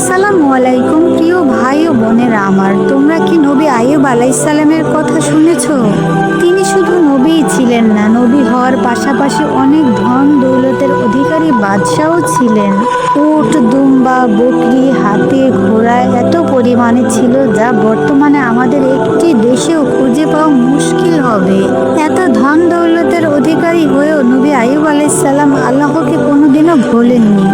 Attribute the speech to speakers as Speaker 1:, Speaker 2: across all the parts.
Speaker 1: আসসালামু আলাইকুম, প্রিয় ভাই ও বোনেরা আমার। তোমরা কি নবী আইয়ুব আলাইসাল্লামের কথা শুনেছ? তিনি শুধু নবীই ছিলেন না, নবী হওয়ার পাশাপাশি অনেক ধন দৌলতের অধিকারী বাদশাও ছিলেন। উট, দুম্বা, বকরি, হাতে, ঘোড়া এত পরিমাণে ছিল যা বর্তমানে আমাদের একটি দেশেও খুঁজে পাওয়া মুশকিল হবে। এত ধন দৌলতের অধিকারী হয়েও নবী আইয়ুব আলাইসাল্লাম আল্লাহকে কোনোদিনও ভোলেননি।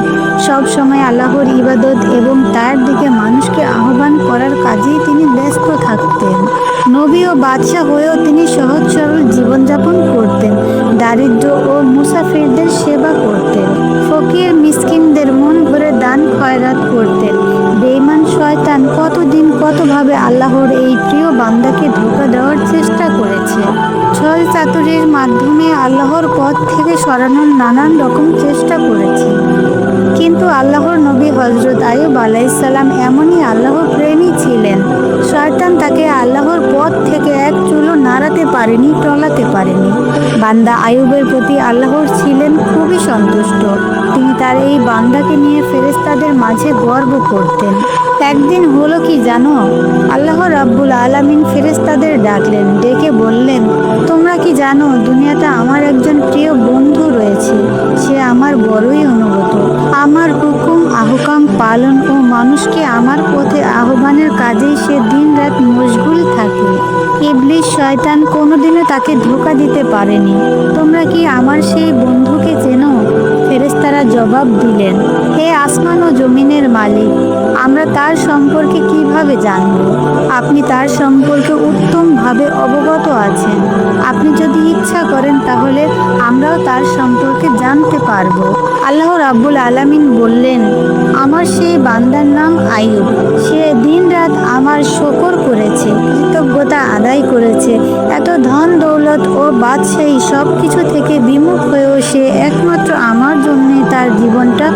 Speaker 1: সব সময় আল্লাহর ইবাদত এবং তার দিকে মানুষকে আহ্বান করার কাজেই তিনি ব্যস্ত থাকতেন। নবী ও বাদশাহ হয়েও তিনি সহজ সরল জীবনযাপন করতেন, দারিদ্র ও মুসাফিরদের সেবা করতেন। ফকির মিসকিনদের মন ভরে দান খয়রাত করতেন। বেইমান শয়তান কতদিন কতভাবে আল্লাহর এই প্রিয় বান্দাকে ধোকা দেওয়ার চেষ্টা করেছে? ছল চাতুরির মাধ্যমে আল্লাহর পথ থেকে সরানোর নানান রকম চেষ্টা করেছে। কিন্তু আল্লাহর নবী হজরত আয়ুব আলাইসাল্লাম এমনই আল্লাহ প্রেমী ছিলেন। শয়তান তাকে আল্লাহর পথ থেকে এক চুলো নাড়াতে পারেনি, টলাতে পারেনি। বান্দা আয়ুবের প্রতি আল্লাহর ছিলেন খুবই সন্তুষ্ট। তিনি তার এই বান্দাকে নিয়ে ফেরেস্তাদের মাঝে গর্ব করতেন। একদিন হলো কি জানো? আল্লাহ রাব্বুল আলামিন ফেরেস্তাদের ডাকলেন, ডেকে বললেন শয়তান কোনোদিনও তাকে ধোকা দিতে পারেনি। তোমরা কি আমার সেই বন্ধুকে চেনো? ফেরেস্তারা জবাব দিলেন, হে আসমান ও জমিনের মালিক, আমরা তার সম্পর্কে কীভাবে জানব? আপনি তার সম্পর্কে উত্তমভাবে অবগত আছেন। আপনি যদি ইচ্ছা করেন তাহলে আমরাও তার সম্পর্কে জানতে পারব। আল্লাহ রাব্বুল আলামিন বললেন, আমার সেই বান্দার নাম আইয়ুব। সে দিনরাত আমার শকর করেছে, কৃতজ্ঞতা আদায় করেছে। এত ধন দৌলত ও বাদশাহী সব কিছু থেকে বিমুখ হয়েও সে একমাত্র আমার জন্যে তার জীবনটা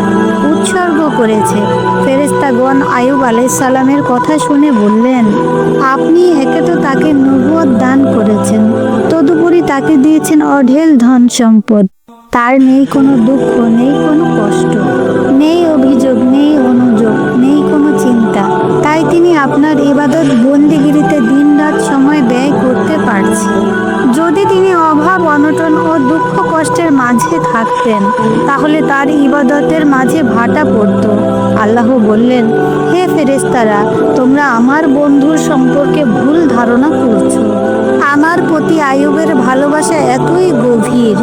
Speaker 1: উৎসর্গ করেছে। ফেরেস্তাগণ আয়ুব আলাইসাল্লামের কথা শুনে বললেন, আপনি একে তো তাকে নবুয়ত দান করেছেন, তদুপরি তাকে দিয়েছেন অঢেল ধন সম্পদ। তার নেই কোনো দুঃখ নেই থাকতেন তাহলে তার ইবাদতের মাঝে ভাটা পড়ত। আল্লাহ বললেন, হে ফেরেস্তারা তোমরা আমার বন্ধুর সম্পর্কে ভুল ধারণা করছ। আমার প্রতি আয়ুবের ভালোবাসা এতই গভীর।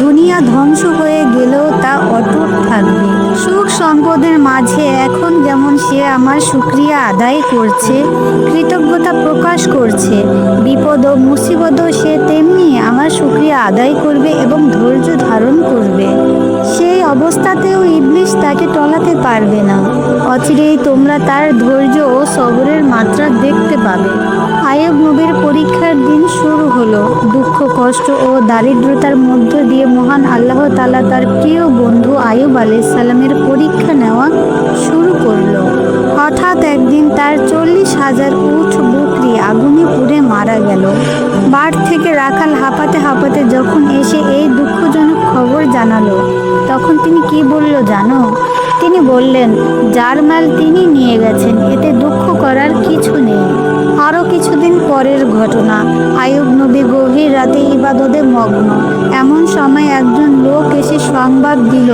Speaker 1: দুনিয়া ধ্বংস হয়ে গেলেও তা অটুট থাকবে। সুখ সম্পদের মাঝে এখন যেমন সে আমার সুক্রিয়া আদায় করছে, কৃতজ্ঞতা প্রকাশ করছে। বিপদ ও মুসিবতও সে তেমনি আমার সুক্রিয়া আদায় করবে এবং ধৈর্য ধারণ করবে। সেই অবস্থাতেও ইবলিশ তাকে টলাতে পারবে না। অচিরেই তোমরা তার ধৈর্য ও সবরের মাত্রা দেখতে পাবে। আয়ব নবীর পরীক্ষার দিন শুরু হলো। দুঃখ, কষ্ট ও দারিদ্রতার মধ্য দিয়ে মহান আল্লাহ তালা তার প্রিয় বন্ধু আয়ুব আলাইসাল্লামের পরীক্ষা নেওয়া শুরু করল। হঠাৎ একদিন তার চল্লিশ হাজার উঠ বকরি আগুনে পুড়ে মারা গেল। বাড় থেকে রাখাল হাঁপাতে হাঁপাতে যখন এসে এই দুঃখজনক খবর জানালো, তখন তিনি কি বলল জানো? তিনি বললেন যার মাল তিনি নিয়ে গেছেন, এতে দুঃখ করার কিছু নেই। ঘটনা আয়ুব নবী গভীর রাতে ইবাদতে মগ্ন। এমন সময় একজন লোক এসে সংবাদ দিল,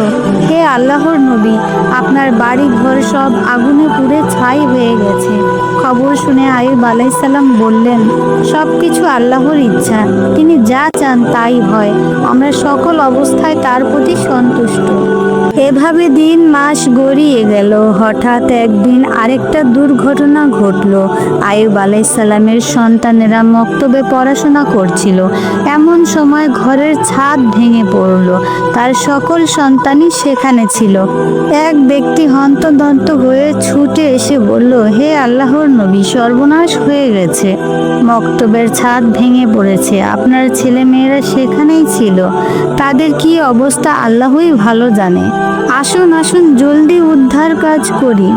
Speaker 1: হে আল্লাহর নবী, আপনার বাড়ি ঘর সব আগুনে পুড়ে ছাই হয়ে গেছে। খবর শুনে আয়ুব আলাইসাল্লাম বললেন সব কিছু আল্লাহর ইচ্ছা। তিনি যা চান তাই হয়। আমরা সকল অবস্থায় তার প্রতি সন্তুষ্ট। এভাবে দিন মাস গড়িয়ে গেল। হঠাৎ একদিন আরেকটা দুর্ঘটনা ঘটল। আয়ুব আলাইসাল্লামের সন্তানেরা মক্তবে পড়াশোনা করছিল। এমন সময় ঘরের ছাদ ভেঙে পড়ল। তার সকল সন্তানই সেখানে ছিল। এক ব্যক্তি হন্তদন্ত হয়ে ছুটে এসে বলল, হে আল্লাহর নবী, সর্বনাশ হয়ে গেছে। মক্তবের ছাদ ভেঙে পড়েছে। আপনার ছেলে মেয়েরা সেখানেই ছিল। তাদের কি অবস্থা আল্লাহই ভালো জানে। আসুন আসুন, জলদি উদ্ধার কাজ করি।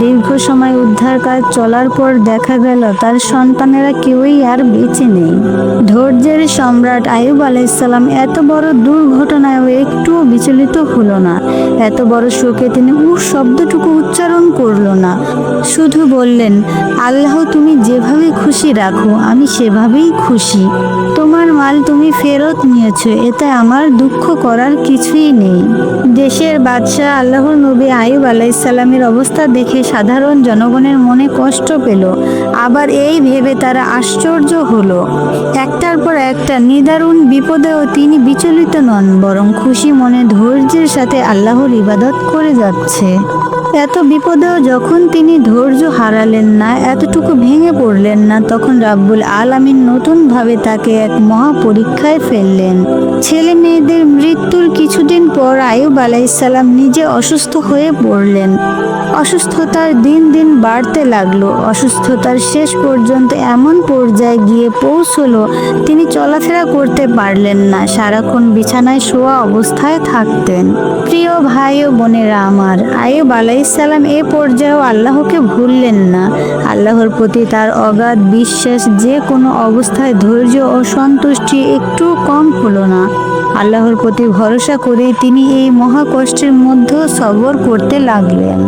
Speaker 1: দীর্ঘ সময় উদ্ধার কাজ চলার পর দেখা গেল, তার সন্তানেরা কেউই আর বেঁচে নেই। ধৈর্যের সম্রাট আয়ুব আলাইসাল্লাম এত বড় দুর্ঘটনায়ও একটুও বিচলিত হলো না। এত বড় শোকে তিনি উহ শব্দটুকু উচ্চারণ করল না। শুধু বললেন, আল্লাহ, তুমি যেভাবে খুশি রাখো, আমি সেভাবেই খুশি। তোমার মাল তুমি ফেরত নিয়েছো, এতে আমার দুঃখ করার কিছুই নেই। দেশের বাদশাহ আল্লাহর নবী আয়ুব আলাইসাল্লামের অবস্থা দেখে সাধারণ জনগণের মনে কষ্ট পেল। আবার এই ভেবে তারা আশ্চর্য হলো। একটার পর একটা নিদারুণ বিপদেও তিনি বিচলিত নন, বরং খুশি মনে ধৈর্যের সাথে আল্লাহর ইবাদত করে যাচ্ছে। এত বিপদেও যখন তিনি ধৈর্য হারালেন না, এতটুকু ভেঙে পড়লেন না, তখন রাব্বুল আলামিন নতুনভাবে তাকে এক মহা পরীক্ষায় ফেললেন। ছেলে মেয়েদের মৃত্যুর কিছুদিন পর আয়ুব আলাইসাল্লাম নিজে অসুস্থ হয়ে পড়লেন। অসুস্থতার দিন দিন বাড়তে লাগল। অসুস্থতার শেষ পর্যন্ত এমন পর্যায়ে গিয়ে পৌঁছলো, তিনি চলাফেরা করতে পারলেন না। সারাক্ষণ বিছানায় শোয়া অবস্থায় থাকতেন। প্রিয় ভাই ও বোনেরা আমার, আয়ুব আলাইসাল্লাম এ পর্যায়েও আল্লাহকে ভুললেন না। আল্লাহর প্রতি তার অগাধ বিশ্বাস যে কোনো অবস্থায় ধৈর্য ও সন্তুষ্টি একটু কম হলো না। আল্লাহর প্রতি ভরসা করে তিনি এই মহা কষ্টের মধ্যেও সবর করতে লাগলেন।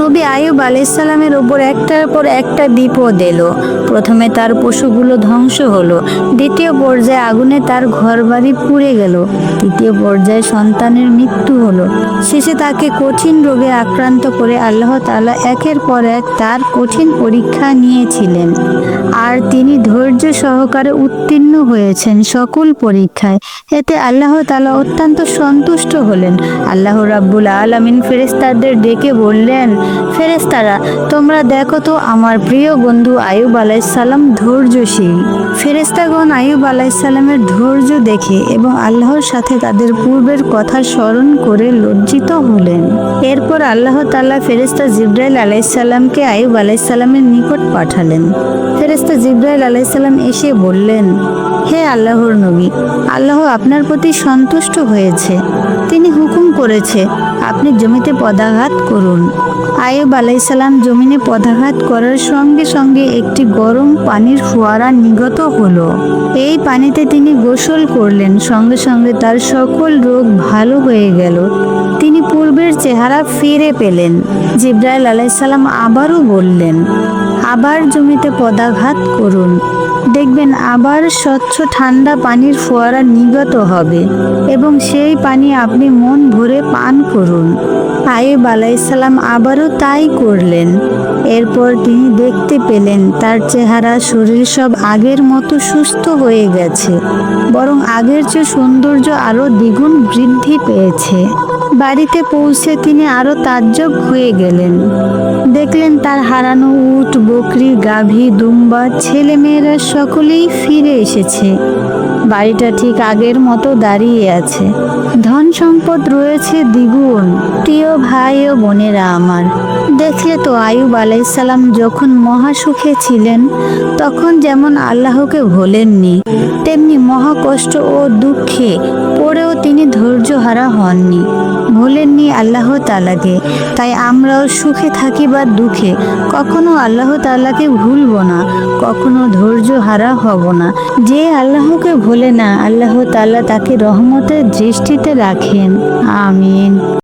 Speaker 1: নবী আয়ুব আলাইসাল্লামের ওপর একটার পর একটা বিপদ এলো। প্রথমে তার পশুগুলো ধ্বংস হলো, দ্বিতীয় পর্যায়ে আগুনে তার ঘরবাড়ি পুড়ে গেল, তৃতীয় পর্যায়ে সন্তানের মৃত্যু হলো। শেষে তাকে কঠিন রোগে আক্রান্ত করে আল্লাহ তালা একের পর এক তার কঠিন পরীক্ষা নিয়েছিলেন। আর তিনি ধৈর্য সহকারে উত্তীর্ণ হয়েছেন সকল পরীক্ষায়। এতে আল্লাহ তাআলা অত্যন্ত সন্তুষ্ট হলেন। আল্লাহ রাব্বুল আলামিন ফেরেশতাদের ডেকে বললেন, ফেরেশতারা, তোমরা দেখো তো আমার প্রিয় বন্ধু আয়ুব আলাইসাল্লাম ধৈর্যশীল। ফেরেশতাগণ আয়ুব আলাইসাল্লামের ধৈর্য দেখে এবং আল্লাহর সাথে তাদের পূর্বের কথা স্মরণ করে লজ্জিত হলেন। এরপর আল্লাহ তাআলা ফেরেস্তা জিব্রাইল আলাইসাল্লামকে আয়ুব আলাইসাল্লামের নিকট পাঠালেন। ফেরেস্তা জিব্রাইল আলাইসাল্লাম এসে বললেন হে আল্লাহর নবী, আল্লাহ আপনার প্রতি সন্তুষ্ট হয়েছে। তিনি হুকুম করেছে, আপনি জমিতে পদাঘাত করুন। আয়ুব আলাইসাল্লাম জমিনে পদাঘাত করার সঙ্গে সঙ্গে একটি গরম পানির ফোয়ারা নিগত হলো। এই পানিতে তিনি গোসল করলেন, সঙ্গে সঙ্গে তার সকল রোগ ভালো হয়ে গেল। তিনি পূর্বের চেহারা ফিরে পেলেন। জিব্রাইল আলাইসাল্লাম আবারও বললেন, আবার জমিতে পদাঘাত করুন। দেখবেন আবার স্বচ্ছ ঠান্ডা পানির ফোয়ারা নিগত হবে এবং সেই পানি আপনি মন ভরে পান করুন। আয়ুব আলাইসাল্লাম আবারও তাই করলেন। এরপর তিনি দেখতে পেলেন তার চেহারা শরীর সব আগের মতো সুস্থ হয়ে গেছে, বরং আগের চেয়ে সৌন্দর্য আরও দ্বিগুণ বৃদ্ধি পেয়েছে। বাড়িতে পৌঁছে তিনি আরও তাজ্জব হয়ে গেলেন। দেখলেন তার হারানো উট বকরি গাভী দুম্বা ছেলেমেয়েরা সকলেই ফিরে এসেছে। বাড়িটা ঠিক আগের মতো দাঁড়িয়ে আছে। ধন সম্পদ রয়েছে দ্বিগুণ, প্রিয় ভাই ও বোনেরা আমার। দেখলে তো আয়ুব আলাইসাল্লাম যখন মহাসুখে ছিলেন, তখন যেমন আল্লাহকে ভোলেননি, তেমনি মহা কষ্ট ও দুঃখে পড়েও তিনি ধৈর্যহারা হননি। ভোলেননি আল্লাহ তালাকে তাই আমরাও সুখে থাকি বা দুঃখে, কখনো আল্লাহ তালাকে ভুলবো না, কখনো ধৈর্য হারা হব না। যে আল্লাহকে ভোলে না আল্লাহ তাআলা তাকে রহমতের দৃষ্টিতে রাখেন। আমিন।